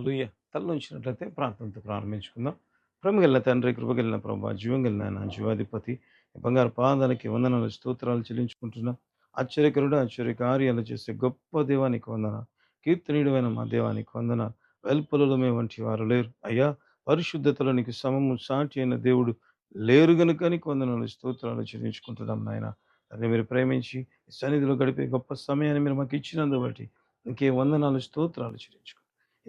హల్లెలూయా తలలోంచినట్లయితే ప్రార్థనతో ప్రారంభించుకుందాం. ప్రేమగలిగిన తండ్రి కృపగలిన ప్రభా జీవం కలిగిన నా జీవాధిపతి బంగారు పాదాలకి వందనాలు స్తోత్రాలు చెల్లించుకుంటున్నాం. ఆశ్చర్యకరుడు ఆశ్చర్య కార్యాలు చేసే గొప్ప దేవానికి వందన కీర్తనీయుడమైన మా దేవానికి వందన వెల్పులలో మే వంటి వారు లేరు. అయ్యా పరిశుద్ధతలో నీకు సమము సాటి అయిన దేవుడు లేరు గనుక నీకు వందనాలు స్తోత్రాలు చెల్లించుకుంటున్నాం నాయన. అదే మీరు ప్రేమించి సన్నిధిలో గడిపే గొప్ప సమయాన్ని మీరు మాకు ఇచ్చినందు బట్టి ఇంకే వందనాలు స్తోత్రాలు చెల్లించుకుంటున్నాం.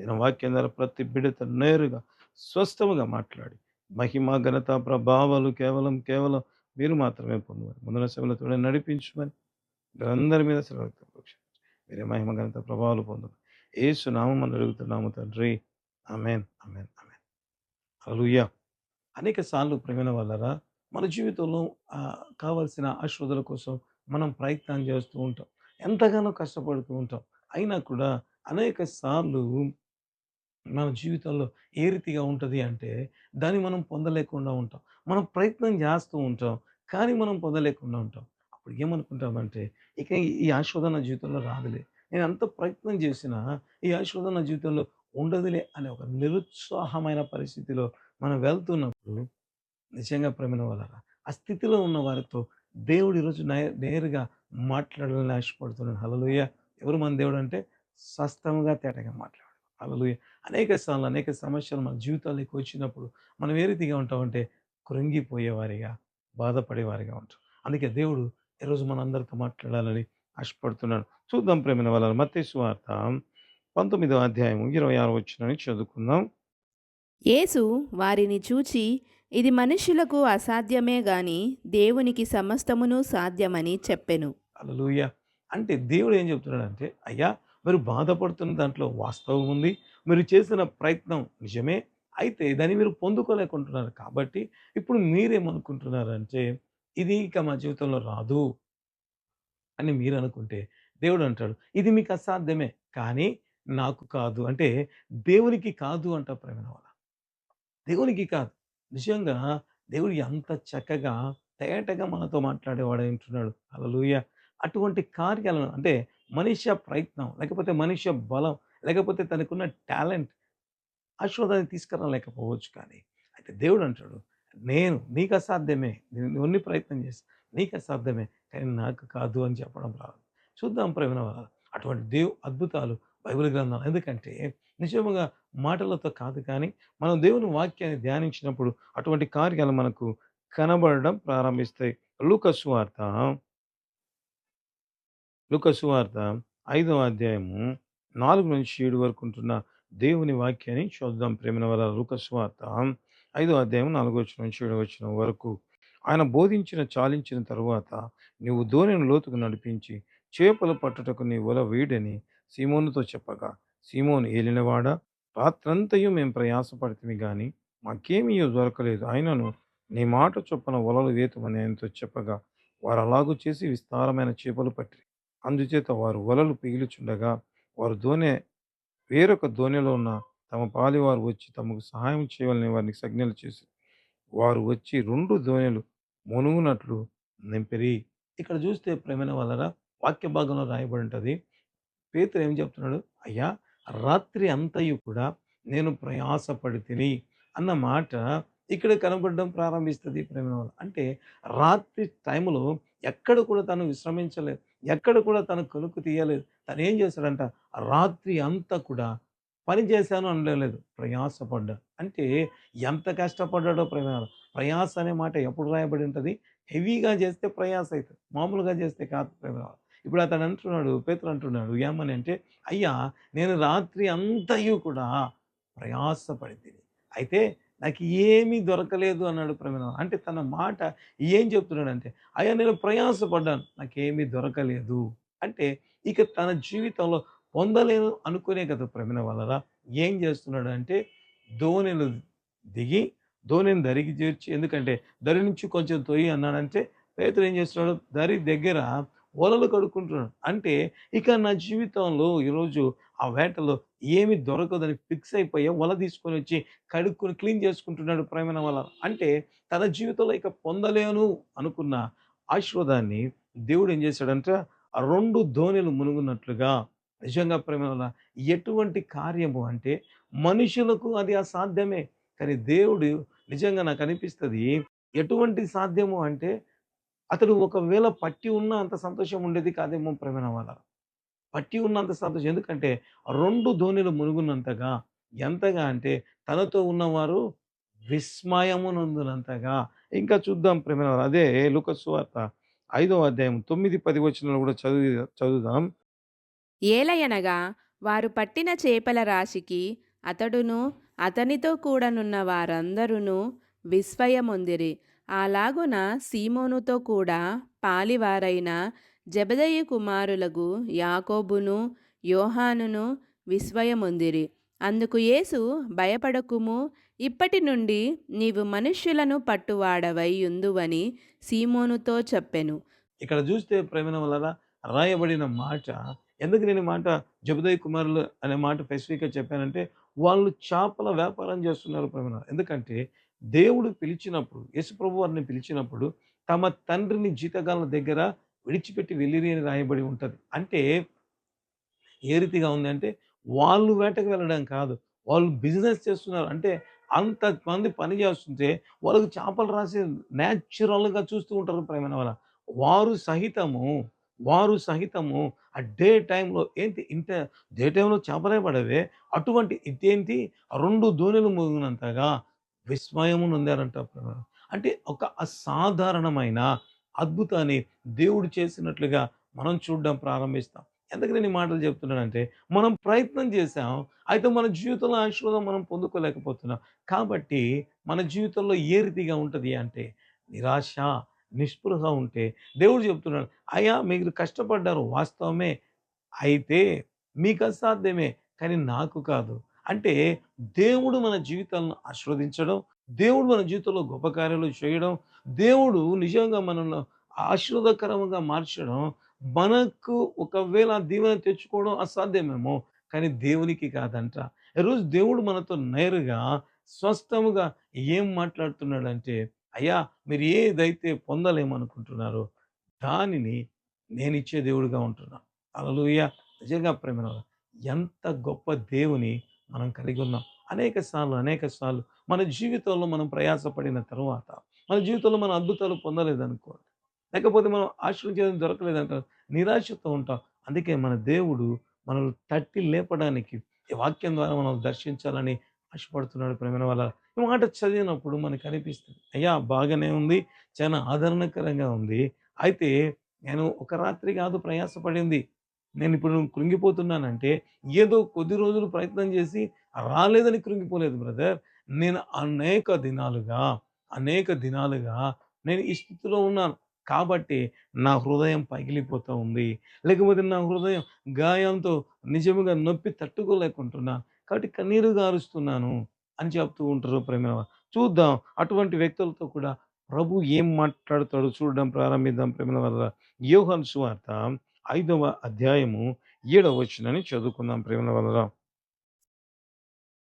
ఏదైనా వాక్యం ద్వారా ప్రతి బిడత నేరుగా స్వస్థముగా మాట్లాడి మహిమ ఘనత ప్రభావాలు కేవలం కేవలం మీరు మాత్రమే పొందువాలి ముందున సేవలతో నడిపించమని అందరి మీద సెలవు మీరే మహిమ ఘనత ప్రభావాలు పొందమని. ఏసు నామం అని అడుగుతున్నాము తండ్రి. Amen amen amen hallelujah. అనేక సార్లు ప్రేమైన వాళ్ళరా మన జీవితంలో కావాల్సిన ఆశీర్వాదాల కోసం మనం ప్రయత్నం చేస్తూ ఉంటాం. ఎంతగానో కష్టపడుతూ ఉంటాం. అయినా కూడా అనేక సార్లు మన జీవితంలో ఏ రీతిగా ఉంటుంది అంటే దాన్ని మనం పొందలేకుండా ఉంటాం. మనం ప్రయత్నం చేస్తూ ఉంటాం కానీ మనం పొందలేకుండా ఉంటాం. అప్పుడు ఏమనుకుంటామంటే ఇక ఈ ఆశీర్వాదం నా జీవితంలో రాదులే. నేను అంత ప్రయత్నం చేసినా ఈ ఆశీర్వాదం నా జీవితంలో ఉండదులే అనే ఒక నిరుత్సాహమైన పరిస్థితిలో మనం వెళ్తున్నప్పుడు నిజంగా ప్రేమైన వాళ్ళరా ఆ స్థితిలో ఉన్న వారితో దేవుడు ఈరోజు నేరుగా మాట్లాడాలని ఆశపడుతున్నాడు. హలలుయ ఎవరు మన దేవుడు అంటే స్పష్టంగా తేటగా మాట్లాడు. హలలుయ అనేక సార్లు అనేక సమస్యలు మన జీవితాల్లోకి వచ్చినప్పుడు మనం ఏ రీతిగా ఉంటామంటే కృంగిపోయేవారిగా బాధపడేవారిగా ఉంటాం. అందుకే దేవుడు ఈరోజు మనందరితో మాట్లాడాలని ఆశపడుతున్నాడు. చూద్దాం ప్రేమిన వాళ్ళ మత్తయి వార్త పంతొమ్మిదవ అధ్యాయం ఇరవై ఆరు వచ్చిన చదువుకుందాం. యేసు వారిని చూచి ఇది మనుష్యులకు అసాధ్యమే గాని దేవునికి సమస్తమును సాధ్యమని చెప్పెను. అలలుయ అంటే దేవుడు ఏం చెప్తున్నాడంటే అయ్యా మీరు బాధపడుతున్న దాంట్లో వాస్తవం ఉంది. మీరు చేసిన ప్రయత్నం నిజమే. అయితే దాన్ని మీరు పొందుకోలేకుంటున్నారు. కాబట్టి ఇప్పుడు మీరేమనుకుంటున్నారంటే ఇది ఇక మా జీవితంలో రాదు అని మీరు అనుకుంటే దేవుడు అంటాడు ఇది మీకు అసాధ్యమే కానీ నాకు కాదు. అంటే దేవునికి కాదు అంట ప్రేమ వల్ల దేవునికి కాదు. నిజంగా దేవుడు ఎంత చక్కగా తేటగా మనతో మాట్లాడేవాడు అంటున్నాడు అలలుయ అటువంటి కార్యాలను అంటే మనిష్య ప్రయత్నం లేకపోతే మనిషి బలం లేకపోతే తనకున్న టాలెంట్ ఆశీర్వాదాన్ని తీసుకురాలేకపోవచ్చు కానీ అయితే దేవుడు అంటాడు నేను నీకు అసాధ్యమే నేను ప్రయత్నం చేసి నీకు అసాధ్యమే కానీ నాకు కాదు అని చెప్పడం రాదు. చూద్దాం ప్రేమ అటువంటి దేవు అద్భుతాలు బైబిల్ గ్రంథాలు. ఎందుకంటే నిజముగా మాటలతో కాదు కానీ మనం దేవుని వాక్యాన్ని ధ్యానించినప్పుడు అటువంటి కార్యాలు మనకు కనబడడం ప్రారంభిస్తాయి. లూకసు వార్త లూకసు వార్త ఐదవ అధ్యాయము నాలుగు నుంచి ఏడు వరకు ఉంటున్న దేవుని వాక్యాన్ని చూద్దాం. ప్రేమన వల్ల లూకసు వార్త అధ్యాయం నాలుగు వచ్చిన నుంచి ఏడు వచ్చిన వరకు. ఆయన బోధించిన చాలించిన తరువాత నీవు ధోనిని లోతుకు నడిపించి చేపలు పట్టుటకు నీ వల వేడని సీమోనుతో చెప్పగా సీమోను ఏలినవాడా? రాత్రంతయు మేము ప్రయాసపడితే కానీ మాకేమీ దొరకలేదు. ఆయనను నీ మాట చొప్పున వలలు వేతమని ఆయనతో చెప్పగా వారు అలాగూ చేసి విస్తారమైన చేపలు పట్టి అందుచేత వారు వలలు పిగిలుచుండగా వారు ధోని వేరొక దోణిలో ఉన్న తమ పాలివారు వచ్చి తమకు సహాయం చేయాలని వారిని సజ్ఞలు చేసి వారు వచ్చి రెండు ధోనిలు మునుగునట్లు నింపిరి. ఇక్కడ చూస్తే ప్రేమైన వాళ్ళరా వాక్య భాగంలో రాయబడి ఉంటుంది. పేతురు ఏం చెప్తున్నాడు? అయ్యా రాత్రి అంతయు కూడా నేను ప్రయాసపడి తిని అన్న మాట ఇక్కడ కనబడడం ప్రారంభిస్తుంది ప్రేమ వల్ల అంటే రాత్రి టైంలో ఎక్కడ కూడా తను విశ్రమించలేదు ఎక్కడ కూడా తను కొనుక్కు తీయలేదు. తను ఏం చేశాడంట రాత్రి అంతా కూడా పని చేశాను అనలేదు ప్రయాసపడ్డా. అంటే ఎంత కష్టపడ్డాడో ప్రేమ ప్రయాస అనే మాట ఎప్పుడు రాయబడి ఉంటుంది? హెవీగా చేస్తే ప్రయాస అవుతుంది మామూలుగా చేస్తే కాదు ప్రేమ ఇప్పుడు అతను అంటున్నాడు పేతులు అంటున్నాడు ఏమని అంటే అయ్యా నేను రాత్రి అంతయు కూడా ప్రయాసపడింది. అయితే నాకు ఏమీ దొరకలేదు అన్నాడు ప్రవీణ. అంటే తన మాట ఏం చెప్తున్నాడంటే అయ్యా నేను ప్రయాసపడ్డాను. నాకేమీ దొరకలేదు. అంటే ఇక తన జీవితంలో పొందలేను అనుకునే కదా ప్రమిన వలన ఏం చేస్తున్నాడు అంటే ధోనిలు దిగి ధోనిని దరికి చేర్చి ఎందుకంటే దరి నుంచి కొంచెం తొయ్యి అన్నాడంటే పేతులు ఏం చేస్తున్నాడు? దరి దగ్గర వలలు కడుక్కుంటున్నాడు. అంటే ఇక నా జీవితంలో ఈరోజు ఆ వేటలో ఏమి దొరకదని ఫిక్స్ అయిపోయి వల తీసుకొని వచ్చి కడుక్కుని క్లీన్ చేసుకుంటున్నాడు ప్రేమణ వల్ల. అంటే తన జీవితంలో ఇక పొందలేను అనుకున్న ఆశీర్వాదాన్ని దేవుడు ఏం చేశాడంటే? రెండు ధోనిలు మునుగున్నట్లుగా నిజంగా ప్రేమ ఎటువంటి కార్యము అంటే మనుషులకు అది అసాధ్యమే. కానీ దేవుడు నిజంగా నాకు అనిపిస్తుంది ఎటువంటి సాధ్యము అంటే అతడు ఒకవేళ పట్టి ఉన్న అంత సంతోషం ఉండేది కాదేమో ప్రేమ వాళ్ళ పట్టి ఉన్నంత సంతోషం ఎందుకంటే రెండు ధోనిలు మునుగున్నంతగా ఎంతగా అంటే తనతో ఉన్నవారు విస్మయమునందునంతగా. ఇంకా చూద్దాం ప్రేమ అదే లుకస్వార్త ఐదవ అధ్యాయం తొమ్మిది పది వచ్చిన కూడా చదివి చదువుదాం. ఏలయనగా వారు పట్టిన చేపల రాశికి అతడును అతనితో కూడనున్న వారందరూ విస్మయముందిరి. అలాగున సీమోనుతో కూడా పాలివారైన జబదయ్య కుమారులకు యాకోబును యోహానును విస్మయముందిరి. అందుకు యేసు భయపడకుము ఇప్పటి నుండి నీవు మనుష్యులను పట్టువాడవై యుందువని సీమోనుతో చెప్పెను. ఇక్కడ చూస్తే ప్రేమ వలన రాయబడిన మాట ఎందుకు నేను మాట జబదయ్ కుమారులు అనే మాట స్పెసిఫిక్గా చెప్పానంటే వాళ్ళు చేపల వ్యాపారం చేస్తున్నారు ప్రేమ ఎందుకంటే దేవుడు పిలిచినప్పుడు యేసుప్రభు వారిని పిలిచినప్పుడు తమ తండ్రిని జీతగాళ్ళ దగ్గర విడిచిపెట్టి వెళ్ళిరి అని రాయబడి ఉంటుంది. అంటే ఏ రీతిగా ఉంది అంటే వాళ్ళు వేటకు వెళ్ళడం కాదు వాళ్ళు బిజినెస్ చేస్తున్నారు. అంటే అంతమంది పని చేస్తుంటే వాళ్ళకు చేపలు రాసి న్యాచురల్గా చూస్తూ ఉంటారు ప్రేమ వల్ల వారు సహితము వారు సహితము ఆ డే టైంలో ఏంటి ఇంత డే టైంలో చేపలే పడవే అటువంటి ఇదేంటి? రెండు దోణులు ముగినంతగా విస్మయము నొందారంట అంటే ఒక అసాధారణమైన అద్భుతాన్ని దేవుడు చేసినట్లుగా మనం చూడడం ప్రారంభిస్తాం. ఎందుకు నేను మాటలు చెప్తున్నానంటే మనం ప్రయత్నం చేసాం అయితే మన జీవితంలో ఆశీర్వాదం మనం పొందుకోలేకపోతున్నాం. కాబట్టి మన జీవితంలో ఏ రీతిగా ఉంటుంది అంటే నిరాశ నిస్పృహ ఉంటే దేవుడు చెప్తున్నాడు అయ్యా మీరు కష్టపడ్డారు వాస్తవమే అయితే మీకు అసాధ్యమే కానీ నాకు కాదు. అంటే దేవుడు మన జీవితాలను ఆశీర్వదించడం దేవుడు మన జీవితంలో గొప్ప కార్యాలు చేయడం దేవుడు నిజంగా మనల్ని ఆశీర్వదకరంగా మార్చడం మనకు ఒకవేళ దీవెన తెచ్చుకోవడం అసాధ్యమేమో కానీ దేవునికి కాదంట. ఈరోజు దేవుడు మనతో నేరుగా స్వస్థముగా ఏం మాట్లాడుతున్నాడంటే అయ్యా మీరు ఏదైతే పొందలేమనుకుంటున్నారో దానిని నేను ఇచ్చే దేవుడిగా ఉంటున్నాను అలలుయ నిజంగా ప్రేమ ఎంత గొప్ప దేవుని మనం కలిగి ఉన్నాం. అనేక సార్లు అనేక సార్లు మన జీవితంలో మనం ప్రయాసపడిన తర్వాత మన జీవితంలో మనం అద్భుతాలు పొందలేదనుకోండి. లేకపోతే మనం ఆశ్రయించేది దొరకలేదంట నిరాశతో ఉంటాం. అందుకే మన దేవుడు మనల్ని తట్టి లేపడానికి ఈ వాక్యం ద్వారా మనం దర్శించాలని ఆశపడుతున్నాడు ప్రేమ వల్ల ఈ మాట చదివినప్పుడు మనకు అనిపిస్తుంది అయ్యా బాగానే ఉంది చాలా ఆదరణకరంగా ఉంది. అయితే నేను ఒక రాత్రి కాదు ప్రయాసపడింది. నేను ఇప్పుడు కృంగిపోతున్నానంటే ఏదో కొద్ది రోజులు ప్రయత్నం చేసి రాలేదని కృంగిపోలేదు బ్రదర్. నేను అనేక దినాలుగా అనేక దినాలుగా నేను ఈ స్థితిలో ఉన్నాను. కాబట్టి నా హృదయం పగిలిపోతూ ఉంది. లేకపోతే నా హృదయం గాయంతో నిజముగా నొప్పి తట్టుకోలేకుంటున్నాను. కాబట్టి కన్నీరు గారుస్తున్నాను అని చెప్తూ ఉంటారు ప్రేమ చూద్దాం అటువంటి వ్యక్తులతో కూడా ప్రభు ఏం మాట్లాడతాడు చూడడం ప్రారంభిద్దాం ప్రేమ వల్ల యోహన్ సువార్త ఐదవ అధ్యాయము ఏడవ వచ్చిందని చదువుకుందాం ప్రేమ వల్ల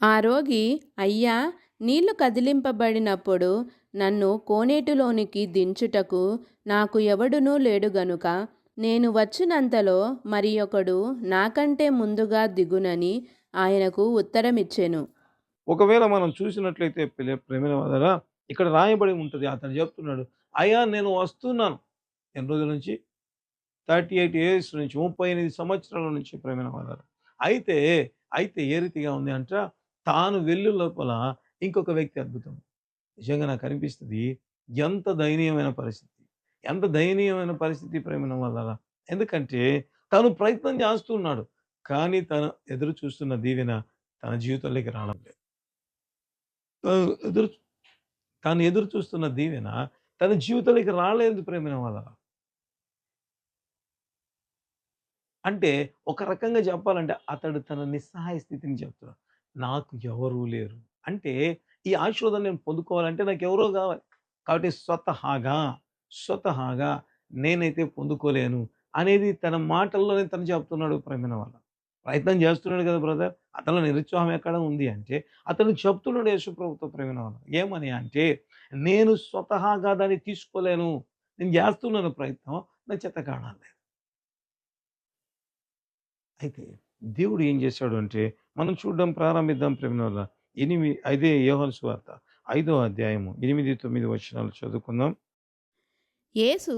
ఆ రోగి అయ్యా నీళ్ళు కదిలింపబడినప్పుడు నన్ను కోనేటిలోనికి దించుటకు నాకు ఎవడునూ లేడు గనుక నేను వచ్చినంతలో మరి ఒకడు నాకంటే ముందుగా దిగునని ఆయనకు ఉత్తరమిచ్చెను. ఒకవేళ మనం చూసినట్లయితే ప్రేమ వల్ల ఇక్కడ రాయబడి ఉంటుంది. అతను చెప్తున్నాడు అయ్యా నేను వస్తున్నాను. ఎన్ని రోజుల నుంచి? థర్టీ ఎయిట్ ఇయర్స్ నుంచి ముప్పై ఎనిమిది సంవత్సరాల నుంచి ప్రేమ వల్ల అయితే అయితే ఏ రీతిగా ఉంది అంట తాను వెళ్ళు లోపల ఇంకొక వ్యక్తి అద్భుతం. నిజంగా నాకు అనిపిస్తుంది ఎంత దయనీయమైన పరిస్థితి. ఎంత దయనీయమైన పరిస్థితి ప్రేమ వల్ల ఎందుకంటే తను ప్రయత్నం చేస్తున్నాడు. కానీ తను ఎదురు చూస్తున్న దీవెన తన జీవితంలోకి రావడం లేదు ఎదురు తాను ఎదురు చూస్తున్న దీవెన తన జీవితంలోకి రాలేదు ప్రేమిన వల్ల అంటే ఒక రకంగా చెప్పాలంటే అతడు తన నిస్సహాయ స్థితిని చెప్తున్నాడు నాకు ఎవరూ లేరు. అంటే ఈ ఆశీర్వాదం నేను పొందుకోవాలంటే నాకు ఎవరో కావాలి. కాబట్టి స్వతహాగా స్వతహాగా నేనైతే పొందుకోలేను అనేది తన మాటల్లోనే తను చెప్తున్నాడు ప్రేమిన వల్ల ప్రయత్నం చేస్తున్నాడు కదా బ్రదర్. అతను నిరుత్సాహం ఎక్కడ ఉంది అంటే అతను చెప్తున్నాడు యేసుప్రభుత్వ ప్రభుత్వ వల్ల ఏమని అంటే నేను స్వతహాగా దాన్ని తీసుకోలేను. నేను చేస్తున్నాను ప్రయత్నం నా చేత కాడాలి అయితే దేవుడు ఏం చేశాడు అంటే మనం చూడడం ప్రారంభిద్దాం ప్రేమల. ఎనిమిది అదే యోహాను వార్త ఐదో అధ్యాయము ఎనిమిది తొమ్మిది వచనాలు చదువుకుందాం. యేసు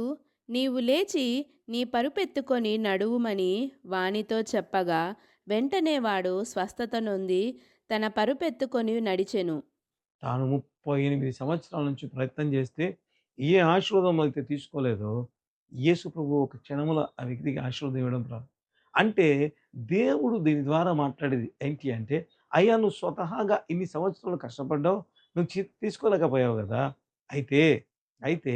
నీవు లేచి నీ పరుపెత్తుకొని నడువుమని వానితో చెప్పగా వెంటనే వాడు స్వస్థత నొంది తన పరుపెత్తుకొని నడిచెను. తాను ముప్పై ఎనిమిది సంవత్సరాల నుంచి ప్రయత్నం చేస్తే ఏ ఆశీర్వాదం అయితే తీసుకోలేదో యేసు ప్రభు ఒక క్షణములో ఆ వ్యక్తికి ఆశీర్వాదం ఇవ్వడం ప్రారంభం. అంటే దేవుడు దీని ద్వారా మాట్లాడేది ఏంటి అంటే అయ్యా నువ్వు స్వతహాగా ఇన్ని సంవత్సరాలు కష్టపడ్డావు నువ్వు తీసుకోలేకపోయావు కదా. అయితే అయితే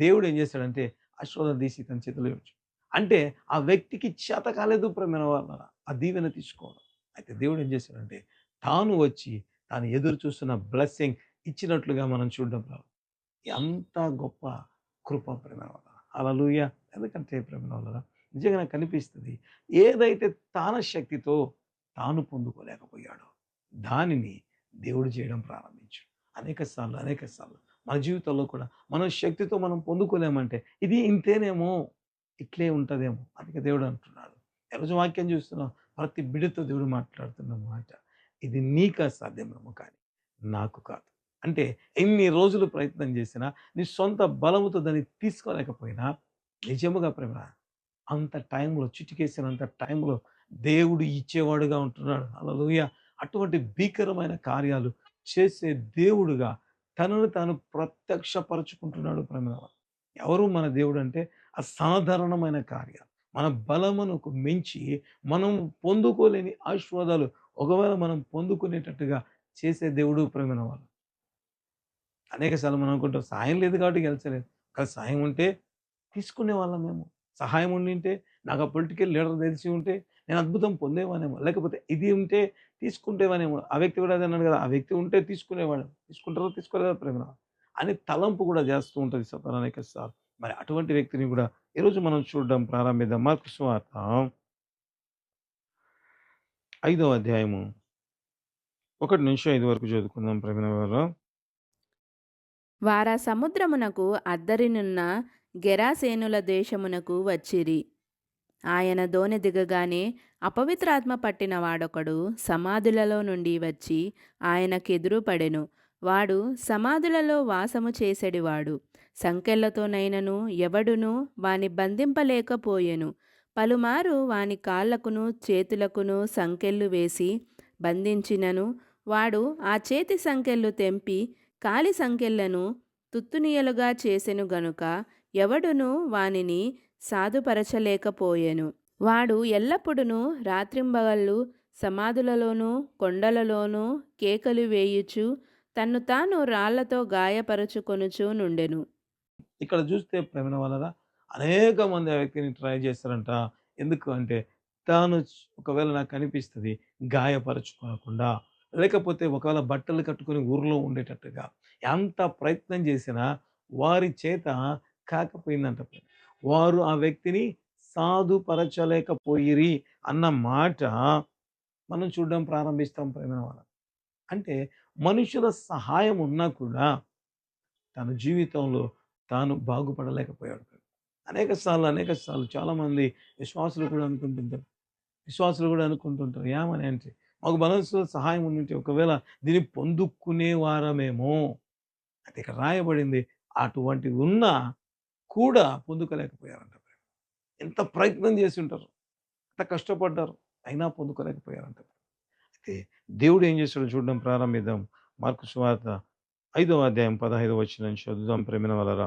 దేవుడు ఏం చేశాడంటే ఆశీర్వాదం తీసి తన చేతిలో ఇవ్వచ్చు అంటే ఆ వ్యక్తికి చేత కాలేదు ప్రమేణ వల్ల. ఆ దీవెన తీసుకోవడం. అయితే దేవుడు ఏం చేశాడంటే తాను వచ్చి తాను ఎదురు చూస్తున్న బ్లెస్సింగ్ ఇచ్చినట్లుగా మనం చూడడం రావు ఎంత గొప్ప కృప ప్రేమ వల్ల అలలుయ ఎందుకంటే ప్రేమ వల్ల. నిజంగా నాకు కనిపిస్తుంది. ఏదైతే తాన శక్తితో తాను పొందుకోలేకపోయాడో దానిని దేవుడు చేయడం ప్రారంభించాడు. అనేక సార్లు అనేక సార్లు మన జీవితంలో కూడా. మన శక్తితో మనం పొందుకోలేమంటే ఇది ఇంతేనేమో ఇట్లే ఉంటుందేమో అందుకే దేవుడు అంటున్నాడు. ఈరోజు వాక్యం చూస్తున్నాం ప్రతి బిడ్డతో దేవుడు మాట్లాడుతున్న మాట ఇది నీకు సాధ్యమేమో కానీ నాకు కాదు. అంటే ఎన్ని రోజులు ప్రయత్నం చేసినా నీ సొంత బలముతో దాన్ని తీసుకోలేకపోయినా నిజముగా ప్రేమ అంత టైంలో చిటికేసినంత టైంలో దేవుడు ఇచ్చేవాడుగా ఉంటున్నాడు. అలా అటువంటి భీకరమైన కార్యాలు చేసే దేవుడుగా తనను తాను ప్రత్యక్షపరచుకుంటున్నాడు ప్రేమ ఎవరు మన దేవుడు అంటే అసాధారణమైన కార్యాలు. మన బలమునకు మించి మనం పొందుకోలేని ఆశీర్వాదాలు ఒకవేళ మనం పొందుకునేటట్టుగా చేసే దేవుడు ప్రేమైన వాళ్ళు అనేక సార్లు మనం అనుకుంటాం సాయం లేదు కాబట్టి గెలిచలేదు. కానీ సాయం ఉంటే తీసుకునే వాళ్ళం మేము. సహాయం ఉండింటే నాకు ఆ పొలిటికల్ లీడర్ తెలిసి ఉంటే నేను అద్భుతం పొందేవానేమో. లేకపోతే ఇది ఉంటే తీసుకుంటేవానేమో. ఆ వ్యక్తి కూడా అదే అన్నాడు కదా ఆ వ్యక్తి ఉంటే తీసుకునేవాడు తీసుకుంటారో తీసుకోలేదా? ప్రేమ అని తలంపు కూడా చేస్తూ ఉంటుంది సతాన్ సార్. మరి అటువంటి వ్యక్తిని కూడా ఈరోజు మనం చూడడం ప్రారంభిద్దాం. మార్కు సువార్త ఐదవ అధ్యాయము. ఒకటి నుంచి ఐదు వరకు చదువుకుందాం ప్రవీణ గారు వారా సముద్రమునకు అద్దరినున్న గెరాసేనుల దేశమునకు వచ్చిరి. ఆయన దోణి దిగగానే అపవిత్రాత్మ పట్టిన వాడొకడు సమాధులలో నుండి వచ్చి ఆయనకెదురు పడెను. వాడు సమాధులలో వాసము చేసెడివాడు. సంకెళ్ళతోనైనను ఎవడును వాని బంధింపలేకపోయెను. పలుమారు వాని కాళ్ళకును చేతులకును సంకెళ్ళు వేసి బంధించినను. వాడు ఆ చేతి సంకెళ్ళు తెంపి కాలి సంకెళ్ళను తుత్తునియలుగా చేసెను గనుక ఎవడును వానిని సాధుపరచలేకపోయెను. వాడు ఎల్లప్పుడూ రాత్రింబగళ్ళు సమాధులలోనూ కొండలలోనూ కేకలు వేయుచు తన్ను తాను రాళ్ళతో గాయపరచుకొనుచు నుండెను. ఇక్కడ చూస్తే ప్రేమ వలన అనేక మంది ఆ వ్యక్తిని ట్రై చేస్తారంట. ఎందుకు అంటే తాను ఒకవేళ నాకు కనిపిస్తుంది గాయపరచుకోకుండా లేకపోతే ఒకవేళ బట్టలు కట్టుకొని ఊర్లో ఉండేటట్టుగా ఎంత ప్రయత్నం చేసినా వారి చేత కాకపోయిందంట వారు ఆ వ్యక్తిని సాధుపరచలేకపోయిరి అన్న మాట మనం చూడడం ప్రారంభిస్తాం ప్రేమ వాళ్ళ అంటే మనుషుల సహాయం ఉన్నా కూడా తన జీవితంలో తాను బాగుపడలేకపోయాడు. అనేక సార్లు అనేక సార్లు చాలామంది విశ్వాసులు కూడా అనుకుంటుంటారు. విశ్వాసులు కూడా అనుకుంటుంటారు. ఏమని? అంటే మాకు మనసులో సహాయం ఉంటే ఒకవేళ దీన్ని పొందుకునే వారమేమో అది ఇక్కడ రాయబడింది అటువంటి ఉన్నా కూడా పొందుకోలేకపోయారంట ఎంత ప్రయత్నం చేసి ఉంటారు ఎంత కష్టపడ్డారు అయినా పొందుకోలేకపోయారంట అయితే దేవుడు ఏం చేశాడో చూడడం ప్రారంభిద్దాం. మార్కు సువార్త ఐదవ అధ్యాయం పదహైదవ వచ్చిన చదువుదాం ప్రేమిన వలరా.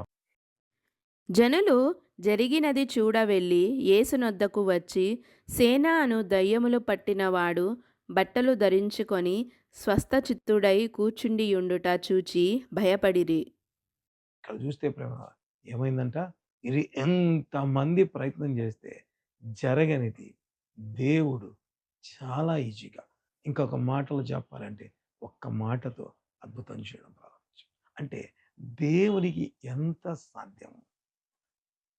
జనులు జరిగినది చూడ వెళ్ళి యేసునొద్దకు వచ్చి సేన అను దయ్యములు పట్టినవాడు బట్టలు ధరించుకొని స్వస్థచిత్తుడై కూర్చుండియుండుట చూచి భయపడిరి. ఇక్కడ చూస్తే ప్రేమ ఏమైందంట? ఇది ఎంతమంది ప్రయత్నం చేస్తే జరగనిది దేవుడు చాలా ఈజీగా. ఇంకొక మాటలు చెప్పాలంటే ఒక్క మాటతో అద్భుతం చేయడం ప్రారంభించు. అంటే దేవునికి ఎంత సాధ్యం?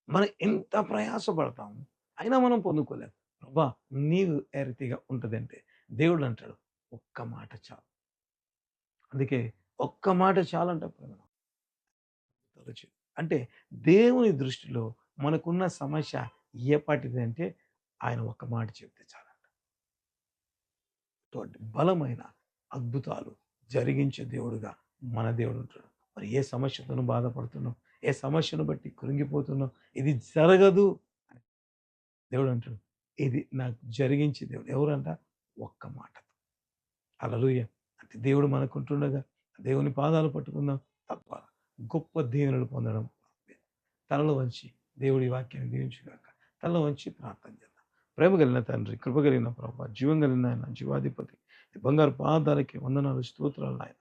మనం ఎంత ప్రయాసపడతాం? అయినా మనం పొందుకోలేం. ప్రభా నీవు ఏ రీతిగా ఉంటుందంటే దేవుడు అంటాడు ఒక్క మాట చాలు. అందుకే ఒక్క మాట చాలంట ప్రేమ. అంటే దేవుని దృష్టిలో మనకున్న సమస్య ఏ అంటే ఆయన ఒక మాట చెప్తే చాలంట. బలమైన అద్భుతాలు జరిగించే దేవుడుగా మన దేవుడు ఉంటాడు మరి ఏ సమస్యతోనూ బాధపడుతున్నాం? ఏ సమస్యను బట్టి కృంగిపోతున్నాం? ఇది జరగదు అని దేవుడు అంటాడు ఇది నాకు జరిగించే దేవుడు. ఎవరంట? ఒక్క మాట అలలుయ అంటే దేవుడు మనకుంటుండగా దేవుని పాదాలు పట్టుకుందాం. గొప్ప దీవెనలు పొందడం. తనలో వంచి దేవుడి వాక్యాన్ని దీవించుగాక. తనలో వంచి ప్రార్థన చేద్దాం. ప్రేమ కలిగిన తండ్రి కృప కలిగిన ప్రభావ జీవం కలిగిన ఆయన జీవాధిపతి బంగారు పాదాలకి వందనాలు స్తోత్రాలు ఆయన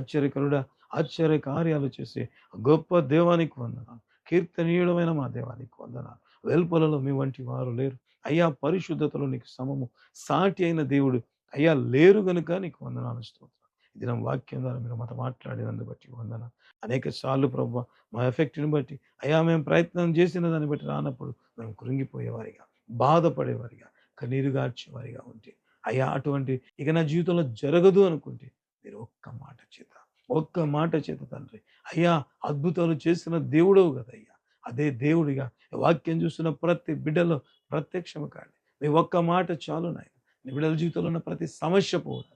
ఆశ్చర్యకరుడ ఆశ్చర్య కార్యాలు చేసే గొప్ప దేవానికి వందనాలు. కీర్తనీయుడమైన మా దేవానికి వందనాలు. వెల్పలలో మీ వంటి వారు లేరు. అయ్యా పరిశుద్ధతలో నీకు సమము. సాటి అయిన దేవుడు. అయ్యా లేరు గనుక నీకు వందనాలు స్తోత్రం ఇది నా వాక్యం ద్వారా మీరు మాతో మాట్లాడినందు బట్టి వందన. అనేక సార్లు ప్రభు మా ఎఫెక్ట్ని బట్టి అయ్యా మేము ప్రయత్నం చేసిన దాన్ని బట్టి రానప్పుడు మేము కృంగిపోయేవారిగా బాధపడేవారిగా కన్నీరు గార్చేవారిగా ఉంటే అయ్యా అటువంటి ఇక నా జీవితంలో జరగదు అనుకుంటే మీరు ఒక్క మాట చేత ఒక్క మాట చేత తండ్రి అయ్యా అద్భుతాలు చేసిన దేవుడవు కదా అయ్యా అదే దేవుడిగా వాక్యం చూస్తున్న ప్రతి బిడ్డలో ప్రత్యక్షము కాండి. మీ ఒక్క మాట చాలు నాయన. నీ బిడ్డల జీవితంలో ఉన్న ప్రతి సమస్య పోవాలి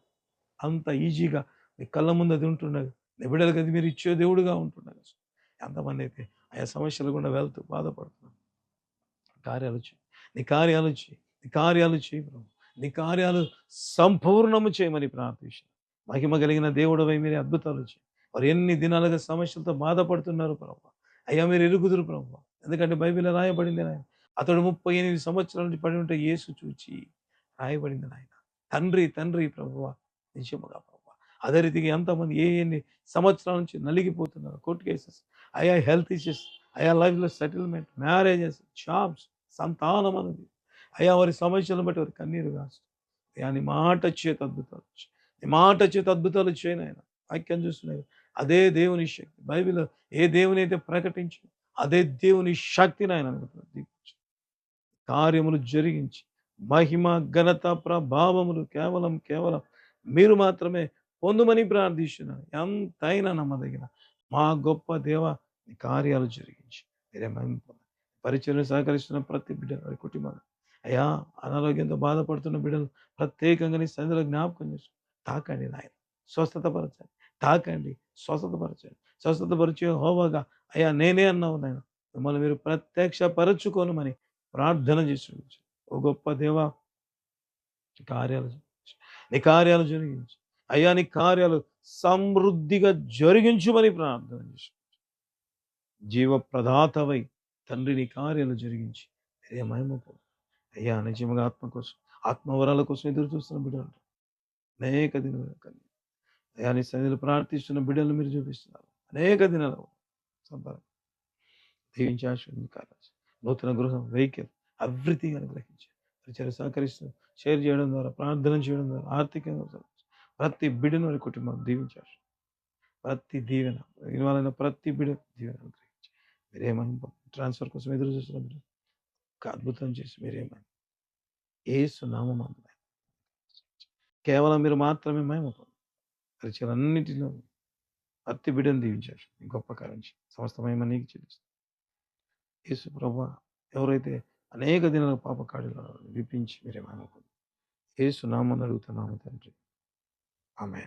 అంత ఈజీగా మీ కళ్ళ ముందు అది ఉంటున్నది నీ బిడ్డలకు అది మీరు ఇచ్చే దేవుడుగా ఉంటుండగా ఎంతమంది అయితే ఆయా సమస్యలు గుండా వెళ్తూ బాధపడుతున్నారు. కార్యాలు చేయి. నీ కార్యాలు చేయి. నీ కార్యాలు చేయి ప్రభు. నీ కార్యాలు సంపూర్ణము చేయమని ప్రార్థించాను మహిమ కలిగిన దేవుడవై మీరు అద్భుతాలు చేయి. వారు ఎన్ని దినాలుగా సమస్యలతో బాధపడుతున్నారు ప్రభు. అయ్యా మీరు ఎరుగుదురు ప్రభు. ఎందుకంటే బైబిల్ రాయబడింది నాయన. అతడు ముప్పై ఎనిమిది సంవత్సరాల నుంచి పడి ఉంటే యేసు చూచి రాయబడింది నాయన. తండ్రి తండ్రి ప్రభువా నిజముగా ప్రభు. అదే రీతిగా ఎంతమంది ఏ ఎన్ని సంవత్సరాల నుంచి నలిగిపోతున్నారు కోర్టు కేసెస్. అయా హెల్త్ ఇష్యూస్. అయా లైఫ్లో సెటిల్మెంట్ మ్యారేజెస్ జాబ్స్ సంతానం అనేది. అయా వారి సమస్యలను బట్టి వారి కన్నీరు కాస్తూ. అయ్యా నీ మాట చేత అద్భుతాలు నీ మాట చేత అద్భుతాలు చేయను ఆయన వాక్యం చూస్తున్నాయి అదే దేవుని శక్తి. బైబిల్ ఏ దేవుని అయితే ప్రకటించి అదే దేవుని శక్తిని ఆయన దీపించి. కార్యములు జరిగించి మహిమ ఘనత ప్రభావములు కేవలం కేవలం మీరు మాత్రమే పొందుమని ప్రార్థిస్తున్నాను ఎంతైనా నమ్మదగిన మా గొప్ప దేవ నీ కార్యాలు జరిగించి మీరే మేము పరిచయం సహకరిస్తున్న ప్రతి బిడ్డ వారి కుటుంబాలు. అయ్యా అనారోగ్యంతో బాధపడుతున్న బిడ్డలు ప్రత్యేకంగా నీ సందులో జ్ఞాపకం చేసు తాకండి నాయన. స్వస్థత పరచండి. తాకండి. స్వస్థత పరచండి. స్వస్థత హోవాగా అయ్యా నేనే అన్నావు నాయన. మిమ్మల్ని మీరు ప్రత్యక్ష పరచుకోనమని ప్రార్థన చేసి ఓ గొప్ప దేవ కార్యాలు నీ కార్యాలు జరిగించు. అయ్యా నీ కార్యాలు సమృద్ధిగా జరిగించుమని ప్రార్థన చేసి. జీవ ప్రదాతవై తండ్రి నీ కార్యాలు జరిగించి మీరే మహిమపో అయ్యా నిజంగా ఆత్మ కోసం ఆత్మవరాల కోసం ఎదురు చూస్తున్న బిడ్డలు. అనేక దినాలు కలిగి అయ్యా నీ సన్నిధిలో ప్రార్థిస్తున్న బిడ్డలు మీరు చూపిస్తున్నారు. అనేక దినాలు సంపాదన దీవించి ఆశీర్వదించాలి నూతన గృహం వెహికల్ ఎవ్రీథింగ్ అనుగ్రహించారు పరిచయం సహకరిస్తూ షేర్ చేయడం ద్వారా ప్రార్థన చేయడం ద్వారా ఆర్థికంగా ప్రతి బిడ్డను వారి కుటుంబం దీవించారు. ప్రతి దీవెన ఇన్వాలైన ప్రతి బిడ్డ దీవెన అనుగ్రహించి మీరేమని ట్రాన్స్ఫర్ కోసం ఎదురు చూస్తున్న బిడ్డ ఒక అద్భుతం చేసి మీరేమని ఏసు నామం కేవలం మీరు మాత్రమే మేము పరిచయాలన్నిటిలో ప్రతి బిడ్డను దీవించారు. గొప్ప కార్యం చేసి సమస్తమేమ నీకు చెల్లిస్తాం యేసు ప్రభు ఎవరైతే అనేక దినాల పాప కాడిలో విపించి మీరేమనుకుంది ఏ సునామని అడుగుతున్నాము తండ్రి. ఆమె